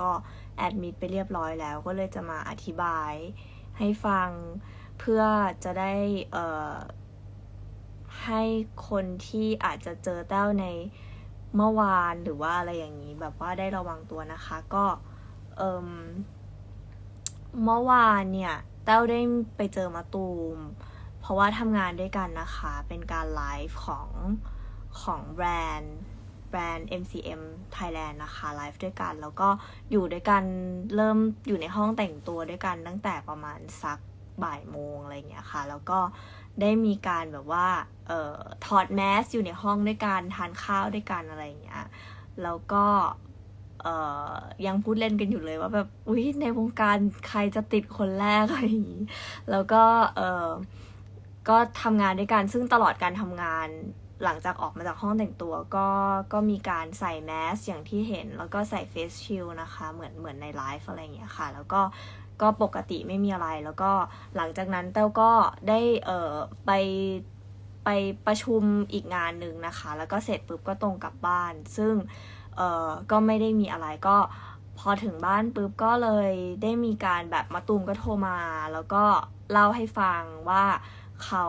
ก็แอดมิดไปเรียบร้อยแล้ว ก็เลยจะมาอธิบายให้ฟังเพื่อจะได้เออให้คนที่อาจจะเจอแต้วในเมื่อวานหรือว่าอะไรอย่างนี้ แบบว่าได้ระวังตัวนะคะ ก็เอ่มเมื่อวานเนี่ยแต้วได้ไปเจอมาตูม เพราะว่าทำงานด้วยกันนะคะ เป็นการไลฟ์ของของแบรนด์ แบรนด์ MCM Thailand นะคะไลฟ์ด้วยกัน แล้วก็อยู่ด้วยกันเริ่มอยู่ในห้องแต่งตัวด้วยกันตั้งแต่ประมาณสักบ่ายโมงอะไรเงี้ยค่ะ แล้วก็ได้มีการแบบว่าเอ่อถอดแมสอยู่ในห้องด้วยกันทานข้าวด้วยกันอะไรเงี้ยแล้วก็เอ่อยังพูดเล่นกันอยู่เลยว่าแบบอุ้ยในวงการใครจะติดคนแรกอะไรอย่างนี้แล้วก็เออก็ทำงานด้วยกันซึ่งตลอดการทำงาน หลังจากออกมาจากห้องแต่งตัวก็ก็มีการใส่แมสอย่างที่เห็น แล้วก็ใส่เฟสชิลนะคะเหมือนเหมือนในไลฟ์อะไรอย่างเงี้ยค่ะ แล้วก็ก็ปกติไม่มีอะไร แล้วก็หลังจากนั้นเต้าก็ได้เออไปไปประชุมอีกงานหนึ่งนะคะ แล้วก็เสร็จปุ๊บก็ตรงกลับบ้าน ซึ่งเออก็ไม่ได้มีอะไรก็พอถึงบ้านปุ๊บก็เลยได้มีการแบบมาตูมก็โทรมา แล้วก็เล่าให้ฟังว่า เขา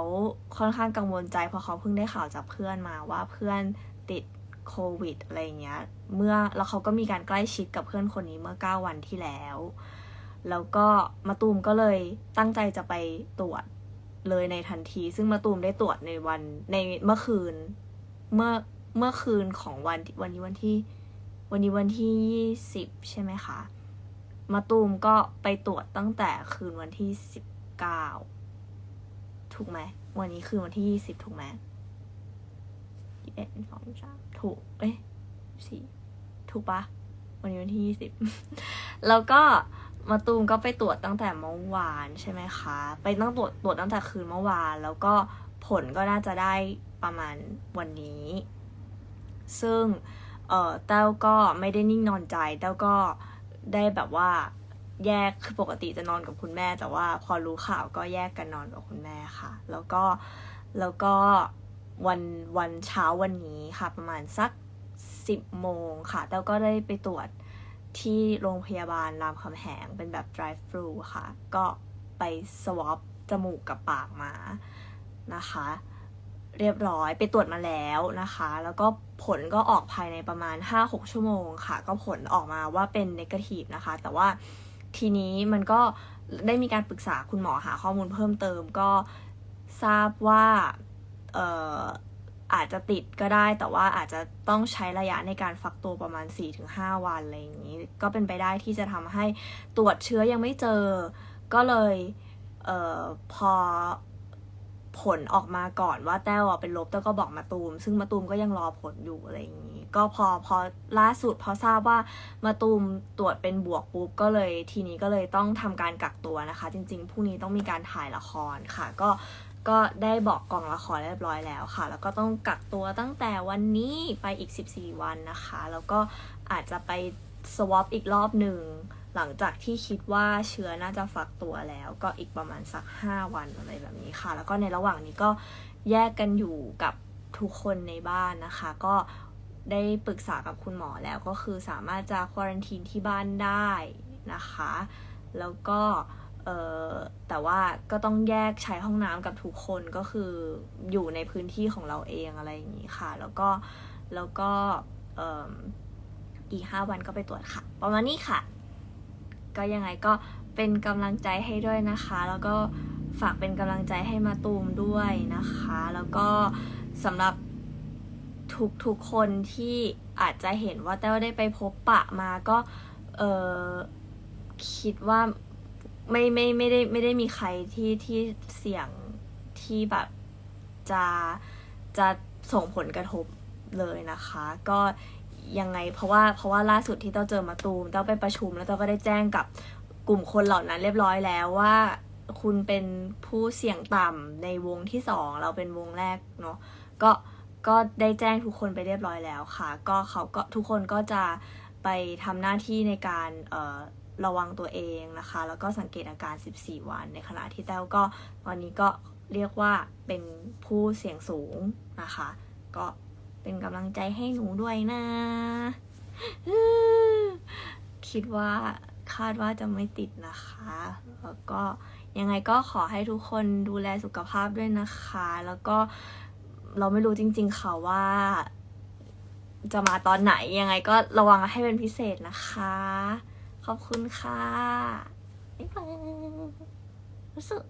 ค่อนข้างกังวลใจเพราะเขาเพิ่งได้ข่าวจากเพื่อนมาว่าเพื่อนติดโควิดอะไรเงี้ย เมื่อแล้วเขาก็มีการใกล้ชิดกับเพื่อนคนนี้เมื่อ 9 วันที่แล้ว แล้วก็มาตูมก็เลยตั้งใจจะไปตรวจเลยในทันที ซึ่งมาตูมได้ตรวจในวันในเมื่อคืน เมื่อเมื่อคืนของวันวันนี้วันที่ วันนี้วันที่ยี่สิบใช่ไหมคะมาตูมก็ไปตรวจตั้งแต่คืนวันที่สิบเก้า ถูกไหม วันนี้คือวันที่ยี่สิบถูกไหมยี่เอ็ดสองสามถูก เอ้ยสี่ถูกปะวันนี้วันที่ยี่สิบแล้วก็มาตูมก็ไปตรวจตั้งแต่เมื่อวานใช่ไหมคะ ไปตั้งตรวจตรวจตั้งแต่คืนเมื่อวาน แล้วก็ผลก็น่าจะได้ประมาณวันนี้ ซึ่งเออเต้าก็ไม่ได้นิ่งนอนใจเต้าก็ได้แบบว่า แยกคือปกติจะนอนกับคุณแม่ แต่ว่าพอรู้ข่าวก็แยกกันนอนกับคุณแม่ค่ะ แล้วก็แล้วก็วันวันเช้าวันนี้ค่ะ ประมาณสักสิบโมงค่ะเต้าก็ได้ไปตรวจที่โรงพยาบาลรามคำแหงเป็นแบบ drive thru ค่ะ ก็ไป swab จมูกกับปากมานะคะ เรียบร้อยไปตรวจมาแล้วนะคะ แล้วก็ผลก็ออกภายในประมาณ 5-6 ชั่วโมงค่ะ ก็ผลออกมาว่าเป็น negative นะคะ แต่ว่า ทีนี้มันก็ได้มีการปรึกษาคุณหมอหาข้อมูลเพิ่มเติมก็ทราบว่าเอ่ออาจจะติดก็ได้ แต่ว่าอาจจะต้องใช้ระยะในการฟักตัวประมาณ 4-5 วันอะไรอย่างนี้ ก็เป็นไปได้ที่จะทำให้ตรวจเชื้อยังไม่เจอ ก็เลยเอ่อพอ ผลออกมาก่อนว่าแต้วเป็นลบแต้วก็บอกมาตูม ซึ่งมาตูมก็ยังรอผลอยู่อะไรอย่างนี้ ก็พอพอล่าสุดพอทราบว่ามาตูมตรวจเป็นบวกปุ๊บก็เลยทีนี้ก็เลยต้องทำการกักตัวนะคะ จริง ๆพรุ่งนี้ต้องมีการถ่ายละครค่ะ ก็ก็ได้บอกกองละครเรียบร้อยแล้วค่ะ แล้วก็ต้องกักตัวตั้งแต่วันนี้ไปอีก 14 วันนะคะ แล้วก็อาจจะไปสวอปอีกรอบหนึ่ง หลังจากที่คิดว่าเชื้อน่าจะฟักตัวแล้ว ก็อีกประมาณสัก 5 วันอะไรแบบนี้ค่ะ แล้วก็ในระหว่างนี้ก็แยกกันอยู่กับทุกคนในบ้านนะคะ ก็ได้ปรึกษากับคุณหมอแล้วก็คือสามารถจะควอรันทีนที่บ้านได้นะคะ แล้วก็แต่ว่าก็ต้องแยกใช้ห้องน้ำกับทุกคนก็คืออยู่ในพื้นที่ของเราเองอะไรอย่างนี้ค่ะ แล้วก็แล้วก็อออีกห้าวันก็ไปตรวจค่ะ ประมาณนี้ค่ะ ก็ยังไงก็เป็นกำลังใจให้ด้วยนะคะ แล้วก็ฝากเป็นกำลังใจให้มาตูมด้วยนะคะ แล้วก็สำหรับทุกทุกคนที่อาจจะเห็นว่าแต้วได้ไปพบปะมาก็เออคิดว่าไม่ไม่ไม่ได้ไม่ได้มีใครที่ที่เสี่ยงที่แบบจะจะส่งผลกระทบเลยนะคะ ก็ ยังไง เพราะว่าเพราะว่าล่าสุดที่เต้าเจอมาตูมเต้าไปประชุมแล้วเต้าก็ได้แจ้งกับกลุ่มคนเหล่านั้นเรียบร้อยแล้วว่าคุณเป็นผู้เสี่ยงต่ำในวงที่สองเราเป็นวงแรกเนาะก็ก็ได้แจ้งทุกคนไปเรียบร้อยแล้วค่ะ ก็เขาก็ทุกคนก็จะไปทำหน้าที่ในการเระวังตัวเองนะคะ แล้วก็สังเกตอาการ 14 วัน ในขณะที่แต้วก็ตอนนี้ก็เรียกว่าเป็นผู้เสี่ยงสูงนะคะ ก็ เป็นกำลังใจให้หนูด้วยนะคคิดว่าคาดว่าจะไม่ติดนะคะ แล้วก็ยังไงก็ขอให้ทุกคนดูแลสุขภาพด้วยนะคะ แล้วก็เราไม่รู้จริง ๆ ค่ะว่า จะมาตอนไหนยังไงก็ระวังให้เป็นพิเศษนะคะ ขอบคุณค่ะ บ๊ายบายรู้สึก